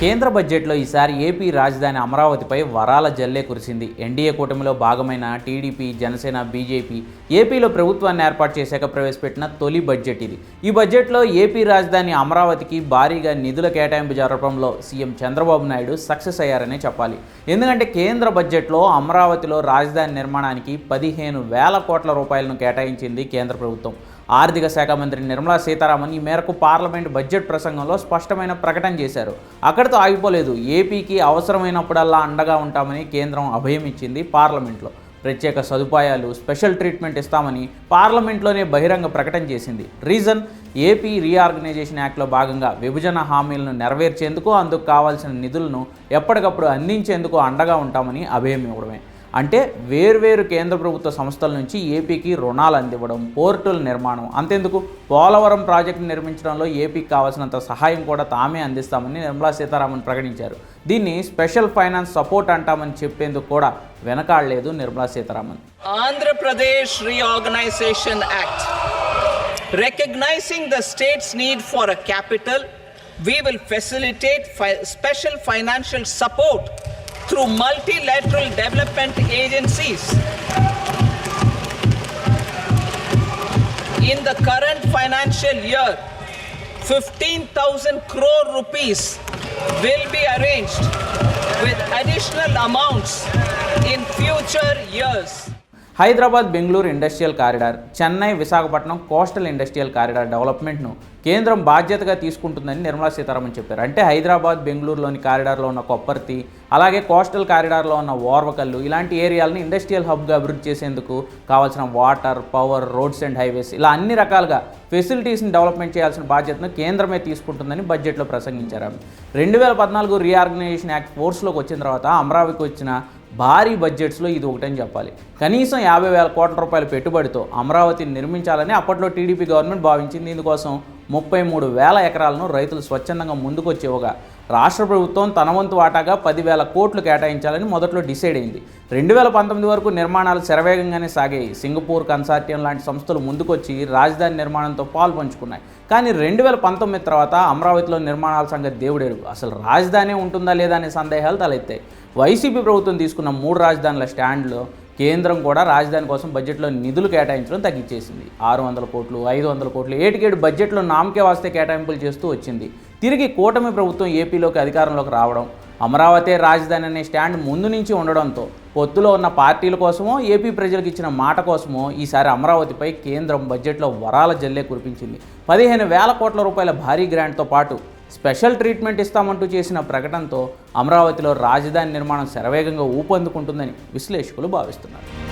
కేంద్ర బడ్జెట్లో ఈసారి ఏపీ రాజధాని అమరావతిపై వరాల జల్లే కురిసింది. ఎన్డీఏ కూటమిలో భాగమైన టీడీపీ జనసేన బీజేపీ ఏపీలో ప్రభుత్వాన్ని ఏర్పాటు చేశాక ప్రవేశపెట్టిన తొలి బడ్జెట్ ఇది. ఈ బడ్జెట్లో ఏపీ రాజధాని అమరావతికి భారీగా నిధుల కేటాయింపు జరపడంలో సీఎం చంద్రబాబు నాయుడు సక్సెస్ అయ్యారనే చెప్పాలి. ఎందుకంటే కేంద్ర బడ్జెట్లో అమరావతిలో రాజధాని నిర్మాణానికి పదిహేను వేల కోట్ల రూపాయలను కేటాయించింది కేంద్ర ప్రభుత్వం. ఆర్థిక శాఖ మంత్రి నిర్మలా సీతారామన్ ఈ మేరకు పార్లమెంట్ బడ్జెట్ ప్రసంగంలో స్పష్టమైన ప్రకటన చేశారు. అక్కడితో ఆగిపోలేదు. ఏపీకి అవసరమైనప్పుడల్లా అండగా ఉంటామని కేంద్రం అభయం ఇచ్చింది పార్లమెంట్లో. ప్రత్యేక సదుపాయాలు స్పెషల్ ట్రీట్మెంట్ ఇస్తామని పార్లమెంట్లోనే బహిరంగ ప్రకటన చేసింది. రీజన్ ఏపీ రీఆర్గనైజేషన్ యాక్ట్లో భాగంగా విభజన హామీలను నెరవేర్చేందుకు అందుకు కావాల్సిన నిధులను ఎప్పటికప్పుడు అందించేందుకు అండగా ఉంటామని అభయం ఇవ్వడమే. అంటే వేర్వేరు కేంద్ర ప్రభుత్వ సంస్థల నుంచి ఏపీకి రుణాలు అందివ్వడం పోర్టుల నిర్మాణం. అంతేందుకు? పోలవరం ప్రాజెక్టు నిర్మించడంలో ఏపీకి కావాల్సినంత సహాయం కూడా తామే అందిస్తామని నిర్మలా సీతారామన్ ప్రకటించారు. దీన్ని స్పెషల్ ఫైనాన్స్ సపోర్ట్ అంటామని చెప్పేందుకు కూడా వెనకాడలేదు Nirmala Sitharaman. Andhra Pradesh reorganisation act. Recognising Recognizing the state's need for a capital, we will facilitate fi- special financial support through multilateral development agencies. In the current financial year, 15,000 crore rupees will be arranged with additional amounts in future years. Hyderabad Bengaluru industrial corridor Chennai Visakhapatnam coastal industrial corridor డెవలప్మెంట్ను కేంద్రం బాధ్యతగా తీసుకుంటుందని నిర్మలా సీతారామన్ చెప్పారు. అంటే హైదరాబాద్ బెంగళూరులోని కారిడార్లో ఉన్న కొప్పర్తి అలాగే coastal కారిడార్లో ఉన్న ఓర్వకల్లు ఇలాంటి ఏరియాలని ఇండస్ట్రియల్ హబ్గా అభివృద్ధి చేసేందుకు కావాల్సిన water power roads and highways ఇలా అన్ని రకాలుగా ఫెసిలిటీస్ని డెవలప్మెంట్ చేయాల్సిన బాధ్యతను కేంద్రమే తీసుకుంటుందని బడ్జెట్లో ప్రసంగించారు రెండు వేల పద్నాలుగు రీఆర్గనైజేషన్ యాక్ట్ ఫోర్స్లోకి వచ్చిన తర్వాత అమరావతికి వచ్చిన భారీ బడ్జెట్స్లో ఇది ఒకటని చెప్పాలి. కనీసం యాభై వేల కోట్ల రూపాయల పెట్టుబడితో అమరావతిని నిర్మించాలని అప్పట్లో టీడీపీ గవర్నమెంట్ భావించింది. ఇందుకోసం ముప్పై మూడు వేల ఎకరాలను రైతులు స్వచ్ఛందంగా ముందుకొచ్చేవగా. రాష్ట్ర ప్రభుత్వం తన వంతు వాటాగా పదివేల కోట్లు కేటాయించాలని మొదట్లో డిసైడ్ అయింది. రెండు వేల పంతొమ్మిది వరకు నిర్మాణాలు శరవేగంగానే సాగాయి. సింగపూర్ కన్సార్టియం లాంటి సంస్థలు ముందుకొచ్చి రాజధాని నిర్మాణంతో పాలు పంచుకున్నాయి. కానీ రెండు వేల పంతొమ్మిది తర్వాత అమరావతిలో నిర్మాణాల సంగతి దేవుడేడు. అసలు రాజధాని ఉంటుందా లేదా అనే సందేహాలు తలెత్తాయి. వైసీపీ ప్రభుత్వం తీసుకున్న మూడు రాజధానుల స్టాండ్లో కేంద్రం కూడా రాజధాని కోసం బడ్జెట్లో నిధులు కేటాయించడం తగ్గించేసింది. ఆరు వందల కోట్లు ఐదు వందల కోట్లు ఏటికేడు బడ్జెట్లో నామకే వాస్తే కేటాయింపులు చేస్తూ వచ్చింది. తిరిగి కూటమి ప్రభుత్వం ఏపీలోకి అధికారంలోకి రావడం అమరావతి రాజధాని అనే స్టాండ్ ముందు నుంచి ఉండడంతో పొత్తులో ఉన్న పార్టీల కోసమో ఏపీ ప్రజలకు ఇచ్చిన మాట కోసమో ఈసారి అమరావతిపై కేంద్రం బడ్జెట్లో వరాల జల్లే కురిపించింది. పదిహేను వేల కోట్ల రూపాయల భారీ గ్రాంట్తో పాటు స్పెషల్ ట్రీట్మెంట్ ఇస్తామంటూ చేసిన ప్రకటనతో అమరావతిలో రాజధాని నిర్మాణం శరవేగంగా ఊపందుకుంటుందని విశ్లేషకులు భావిస్తున్నారు.